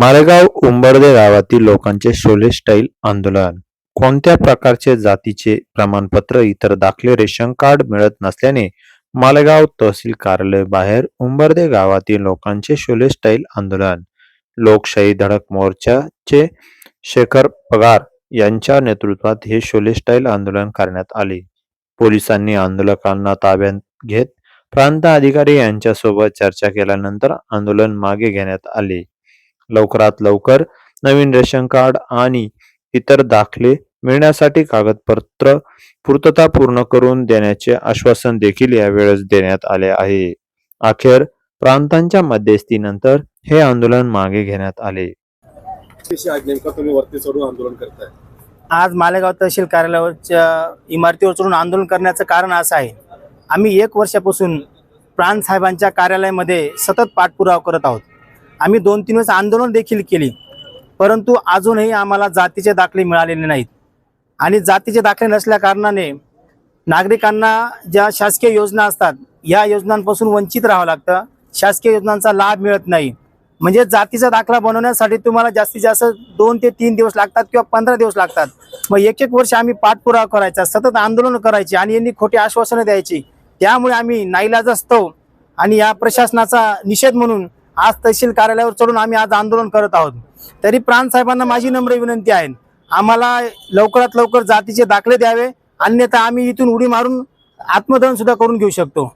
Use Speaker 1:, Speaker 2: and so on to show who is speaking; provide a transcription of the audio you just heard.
Speaker 1: मालेगाव उंबरदे गावातील लोकांचे शोले स्टाईल आंदोलन. कोणत्या प्रकारचे जातीचे प्रमाणपत्र इतर दाखले रेशन कार्ड मिळत नसल्याने मालेगाव तहसील कार्यालय बाहेर उंबर्दे गावातील लोकांचे शोले स्टाईल आंदोलन. लोकशाही धडक मोर्चाचे शेखर पगार यांच्या नेतृत्वात हे शोले स्टाईल आंदोलन करण्यात आले. पोलिसांनी आंदोलकांना ताब्यात घेत प्रांत अधिकारी यांच्यासोबत चर्चा केल्यानंतर आंदोलन मागे घेण्यात आले. लवकरात लवकर नवीन रेशन कार्ड आणि इतर दाखले मिळण्यासाठी कागदपत्र पूर्तता पूर्ण करून देण्याचे आश्वासन देखील यावेळेस देण्यात आले आहे. अखेर प्रांतांच्या मध्यस्थीनंतर हे आंदोलन मागे घेण्यात आले.
Speaker 2: आज मालेगाव तहसील कार्यालयावरच्या इमारतीवर चढून आंदोलन करण्याचं कारण असं आहे. आम्ही एक वर्षापासून प्राण साहेबांच्या कार्यालयामध्ये सतत पाठपुरावा करत आहोत. आम्ही दोन तीन वेळेस आंदोलन देखील केली. परंतु अजूनही आम्हाला जातीचे दाखले मिळालेले नाहीत. आणि जातीचे दाखले नसल्या कारणाने नागरिकांना ज्या शासकीय योजना असतात या योजनांपासून वंचित राहावं लागतं. शासकीय योजनांचा लाभ मिळत नाही. म्हणजे जातीचा दाखला बनवण्यासाठी तुम्हाला जास्तीत जास्त दोन ते तीन दिवस लागतात किंवा पंधरा दिवस लागतात. मग एक एक वर्ष आम्ही पाठपुरावा करायचा सतत आंदोलन करायची आणि यांनी खोटी आश्वासनं द्यायची. त्यामुळे आम्ही नाईलाज असतो आणि या प्रशासनाचा निषेध म्हणून आज तहसील कार्यालयावर चढून आम्ही आज आंदोलन करत आहोत. तरी प्राण साहेबांना माझी नम्र विनंती आहे. आम्हाला लवकरात लवकर जातीचे दाखले द्यावे. अन्यथा आम्ही इथून उडी मारून आत्मदहन सुद्धा करून घेऊ शकतो.